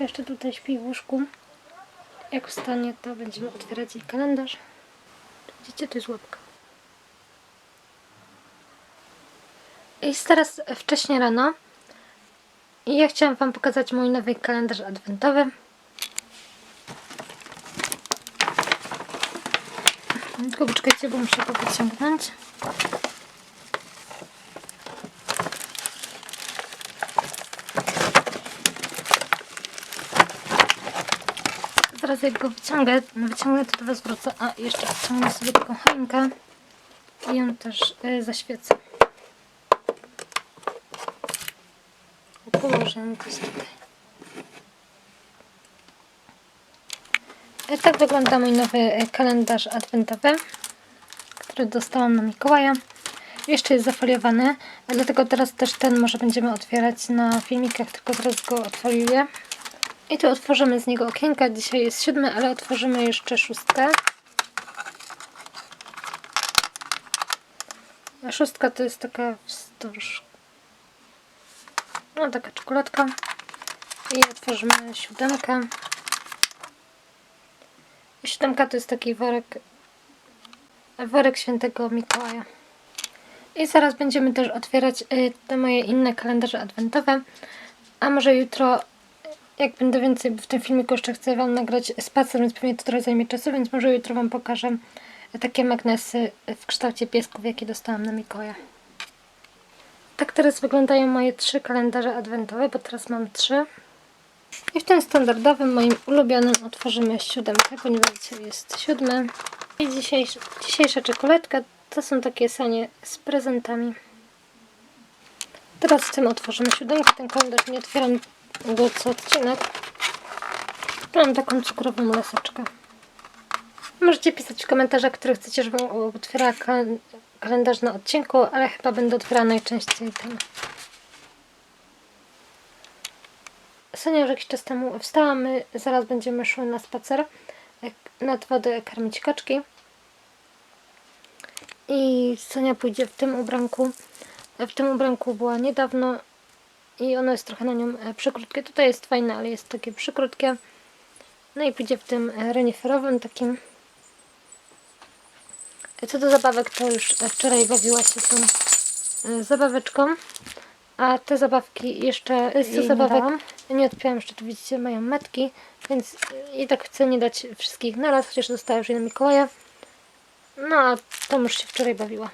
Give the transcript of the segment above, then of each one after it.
jeszcze tutaj śpi w łóżku. Jak wstanie, to będziemy otwierać jej kalendarz. Widzicie, to jest łapka. Jest teraz wcześnie rano. I ja chciałam Wam pokazać mój nowy kalendarz adwentowy. Tylko poczekajcie, bo muszę to wyciągnąć. Jak go wyciągę, wyciągnę to do Was wrócę. A jeszcze wyciągnę sobie taką choinkę i ją też y, zaświecę. Położę ją gdzieś tutaj. E, Tak wygląda mój nowy e, kalendarz adwentowy, który dostałam na Mikołaja. Jeszcze jest zafoliowany, dlatego teraz też ten może będziemy otwierać na filmikach, tylko zaraz go otwolię. I tu otworzymy z niego okienka. Dzisiaj jest siódmy, ale otworzymy jeszcze szóstkę. A szóstka to jest taka wzdłuż. No taka czekoladka. I otworzymy siódemkę. Siódemka to jest taki worek worek świętego Mikołaja. I zaraz będziemy też otwierać y, te moje inne kalendarze adwentowe. A może jutro jak będę więcej, w tym filmiku jeszcze chcę Wam nagrać spacer, więc pewnie to trochę zajmie czasu, więc może jutro Wam pokażę takie magnesy w kształcie piesków, jakie dostałam na Mikołaja. Tak teraz wyglądają moje trzy kalendarze adwentowe, bo teraz mam trzy. I w tym standardowym, moim ulubionym otworzymy siódemkę, ponieważ dzisiaj jest siódmy. I dzisiejsza, dzisiejsza czekoladka to są takie sanie z prezentami. Teraz w tym otworzymy siódemkę. Ten kalendarz nie otwieram go co odcinek. Mam taką cukrową laseczkę. Możecie pisać w komentarzach, które chcecie, żebym otwierała kal- kalendarz na odcinku, ale chyba będę otwierała najczęściej ten. Sonia już jakiś czas temu wstała, my zaraz będziemy szły na spacer nad wodę karmić kaczki. I Sonia pójdzie w tym ubranku. W tym ubranku była niedawno i ono jest trochę na nią e, przykrótkie. Tutaj jest fajne, ale jest takie przykrótkie. No i pójdzie w tym e, reniferowym takim. E, Co do zabawek, to już wczoraj bawiła się tą zabaweczką. A te zabawki jeszcze, z nie zabawek dałam. nie odpiłam jeszcze, tu widzicie, mają metki, więc i tak chcę nie dać wszystkich naraz, chociaż dostała już je na Mikołaja. No a tam już się wczoraj bawiła.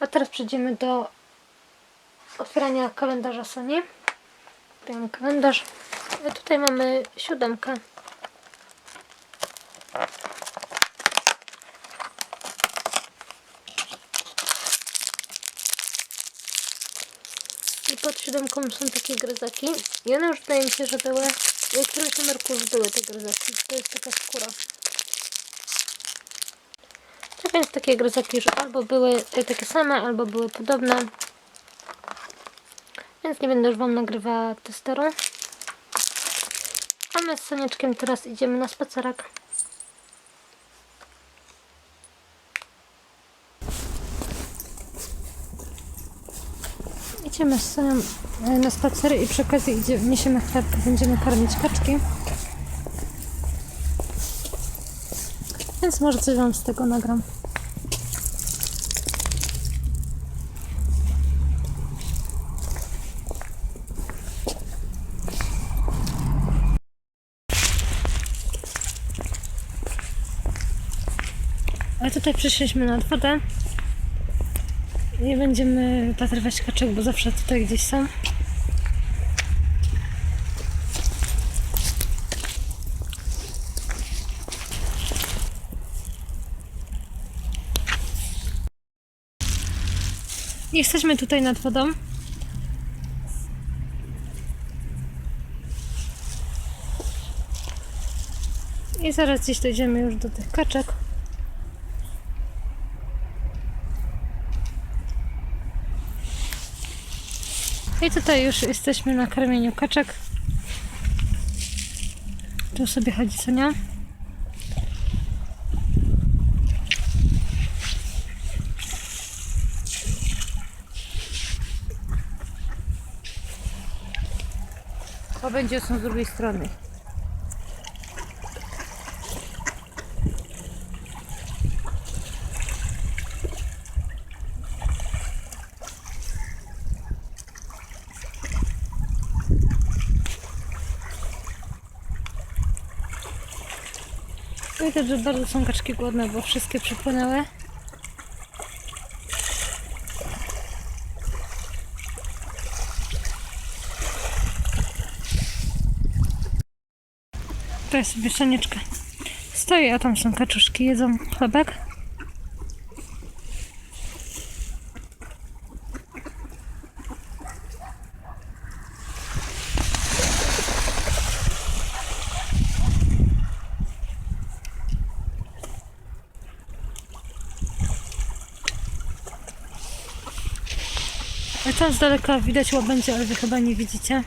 A teraz przejdziemy do otwierania kalendarza Sony. Otwieram kalendarz. A tutaj mamy siódemkę. I pod siódemką są takie gryzaki. I one już wydaje mi się, że były, w którymś numerku już były te gryzaki. To jest taka skóra. Tak więc takie gryzaki już albo były takie same, albo były podobne. Więc nie będę już Wam nagrywała testeru. A my z Sonieczkiem teraz idziemy na spacerek. Idziemy z Sonią e, na spacer i przy okazji idzie, niesiemy chleb, będziemy karmić kaczki. Więc może coś Wam z tego nagram. Ale tutaj przyszliśmy nad wodę. Nie będziemy patrywać kaczek, bo zawsze tutaj gdzieś są. Jesteśmy tutaj nad wodą. I zaraz gdzieś dojdziemy już do tych kaczek. I tutaj już jesteśmy na karmieniu kaczek. Tu sobie chodzi Sonia. To będzie są z drugiej strony. Widać, że bardzo są kaczki głodne, bo wszystkie przypłynęły. To jest sobie sonieczka. Stoi, a tam są kaczuszki, jedzą chlebek. Z daleka widać łabędzie, ale wy chyba nie widzicie.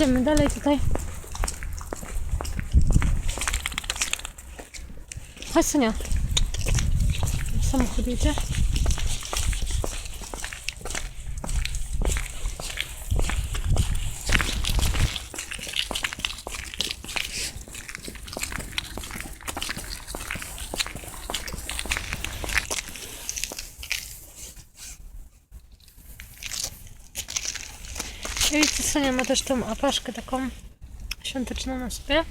Idziemy dalej tutaj. Chodź Sonia. Samochód jedzie. I widzicie, Sonia ma też tą apaszkę taką świąteczną na sobie.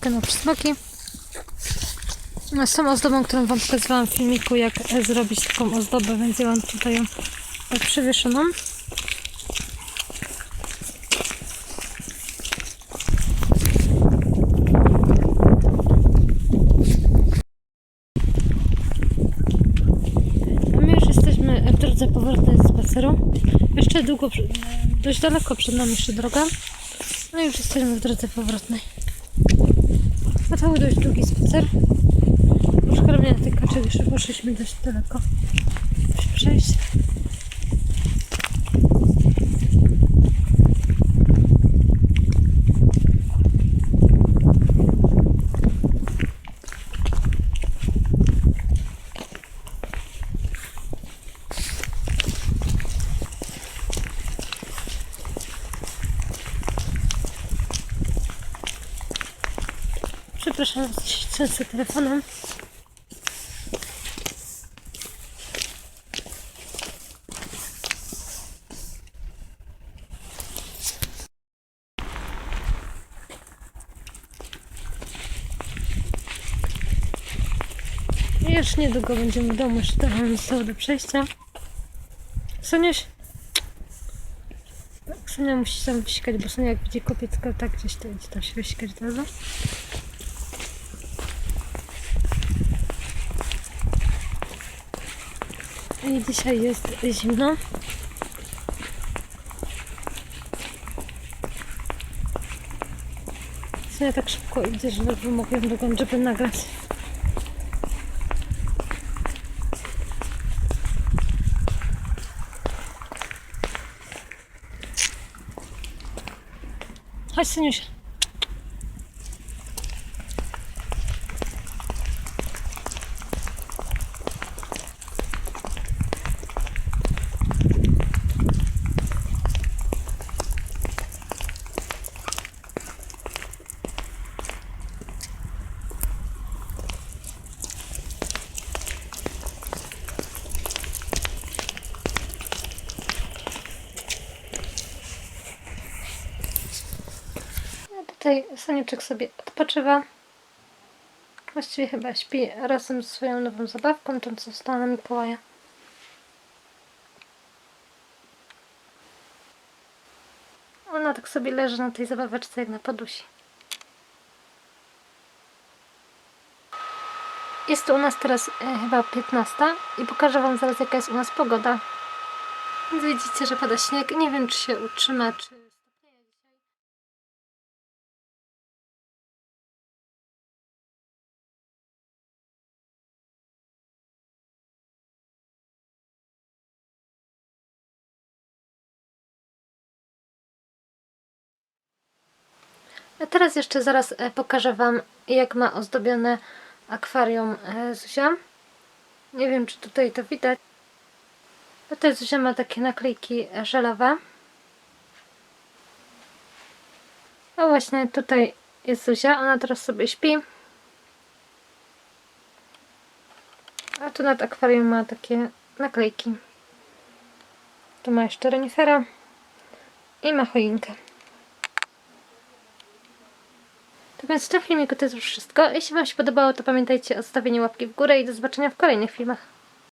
Kanał przysmaki. No, z tą ozdobą, którą Wam pokazywałam w filmiku, jak zrobić taką ozdobę, więc ja mam tutaj ją tak przywieszoną. My już jesteśmy w drodze powrotnej spaceru. Jeszcze długo, dość daleko przed nami jeszcze droga. No i już jesteśmy w drodze powrotnej. To był dość długi spacer. Na tych kaczek jeszcze poszliśmy dość daleko. Musimy przejść. Przepraszam, trzęsę telefonem. Już niedługo będziemy w domu, jeszcze trochę zostało do przejścia. Soniuś? Sonia musi tam wysikać, bo Sonia jak widzi kopiecka, tak gdzieś to idzie tam się wysikać od. I dzisiaj jest zimno. Sonia tak szybko idzie, że ledwo mogłem dogonić, żeby nagrać. Chodź, Soniusia. Tutaj Soniczek sobie odpoczywa. Właściwie chyba śpi razem ze swoją nową zabawką, tą co została na Mikołaja. Ona tak sobie leży na tej zabaweczce jak na podusi. Jest to u nas teraz e, chyba 15 i pokażę Wam zaraz jaka jest u nas pogoda. Więc widzicie, że pada śnieg. Nie wiem czy się utrzyma, czy Teraz jeszcze zaraz e, pokażę Wam, jak ma ozdobione akwarium e, Zuzia. Nie wiem, czy tutaj to widać. Tutaj Zuzia ma takie naklejki e, żelowe. A właśnie tutaj jest Zuzia, ona teraz sobie śpi. A tu nad akwarium ma takie naklejki. Tu ma jeszcze renifera i ma choinkę. To więc w tym filmiku to jest już wszystko. Jeśli Wam się podobało, to pamiętajcie o zostawieniu łapki w górę i do zobaczenia w kolejnych filmach.